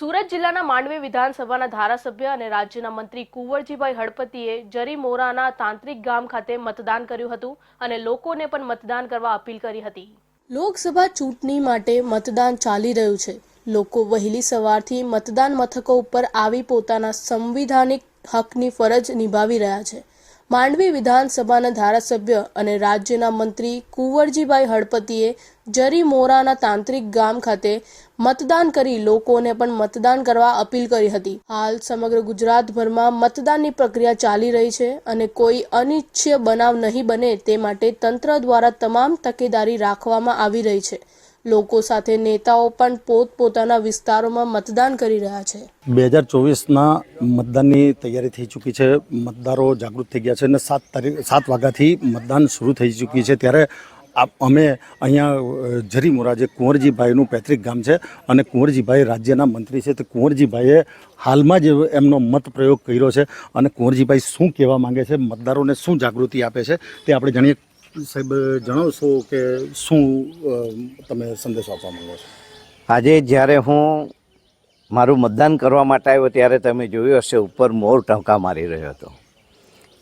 સુરત જિલ્લાના માંડવી વિધાનસભાના ધારાસભ્ય અને રાજ્યના મંત્રી કુંવરજીભાઈ હળપતિએ જરી મોરાના તાંત્રિક ગામ ખાતે મતદાન કર્યું હતું અને લોકોને પણ મતદાન કરવા અપીલ કરી હતી. લોકસભા ચૂંટણી માટે મતદાન ચાલી રહ્યું છે. લોકો વહેલી સવારથી મતદાન મથકો ઉપર આવી પોતાના સંવિધાનિક હકની ફરજ નિભાવી રહ્યા છે. માંડવી વિધાનસભાના ધારાસભ્ય અને રાજ્યના મંત્રી કુંવરજીભાઈ હળપતિએ જરી મોરાના તાંત્રિક ગામ ખાતે મતદાન કરી લોકોને પણ મતદાન કરવા અપીલ કરી હતી. હાલ સમગ્ર ગુજરાતભરમાં મતદાનની પ્રક્રિયા ચાલી રહી છે અને કોઈ અનિચ્છ્ય બનાવ નહીં બને તે માટે તંત્ર દ્વારા તમામ તકેદારી રાખવામાં આવી રહી છે. લોકો સાથે નેતાઓ પણ પોતપોતાના વિસ્તારોમાં મતદાન કરી રહ્યા છે. બે હજાર ચોવીસના મતદાનની તૈયારી થઈ ચૂકી છે. મતદારો જાગૃત થઈ ગયા છે અને સાત તારીખ, સાત વાગ્યાથી મતદાન શરૂ થઈ ચૂકી છે. ત્યારે અમે અહીંયા જરીમોરા જે કુંવરજીભાઈનું પૈતૃક ગામ છે અને કુંવરજીભાઈ રાજ્યના મંત્રી છે. તે કુંવરજીભાઈએ હાલમાં જ એમનો મત પ્રયોગ કર્યો છે અને કુંવરજીભાઈ શું કહેવા માંગે છે, મતદારોને શું જાગૃતિ આપે છે તે આપણે જાણીએ. સાહેબ, જણાવશો કે શું તમે સંદેશો આપવા માંગો છો? આજે જ્યારે હું મારું મતદાન કરવા માટે આવ્યો ત્યારે તમે જોયું હશે, ઉપર મોર ટંકા મારી રહ્યો હતો.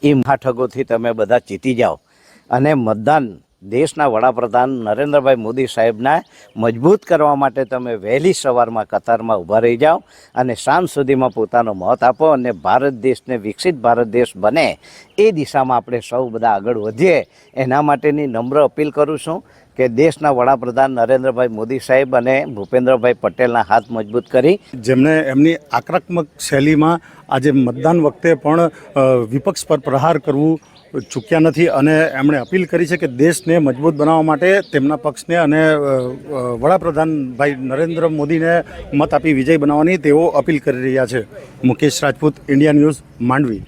એ મહાઠગોથી તમે બધા ચીતી જાઓ. અને મતદાન દેશના વડાપ્રધાન નરેન્દ્રભાઈ મોદી સાહેબના મજબૂત કરવા માટે તમે વહેલી સવારમાં કતારમાં ઊભા રહી જાઓ અને સાંજ સુધીમાં પોતાનો મત આપો અને ભારત દેશને વિકસિત ભારત દેશ બને એ દિશામાં આપણે સૌ બધા આગળ વધીએ. એના માટેની નમ્ર અપીલ કરું છું. કે દેશના વડાપ્રધાન નરેન્દ્રભાઈ મોદી સાહેબ અને ભૂપેન્દ્રભાઈ પટેલના હાથ મજબૂત કરી. જેમણે એમની આક્રમક શૈલીમાં આજે મતદાન વખતે પણ વિપક્ષ પર પ્રહાર કરવું ચૂક્યા નથી અને એમણે અપીલ કરી છે કે દેશને મજબૂત બનાવવા માટે તેમના પક્ષને અને અ, અ, વડાપ્રધાન ભાઈ નરેન્દ્ર મોદીને મત આપી વિજય બનાવવાની તેઓ અપીલ કરી રહ્યા છે. Mukesh Rajput India news Mandvi.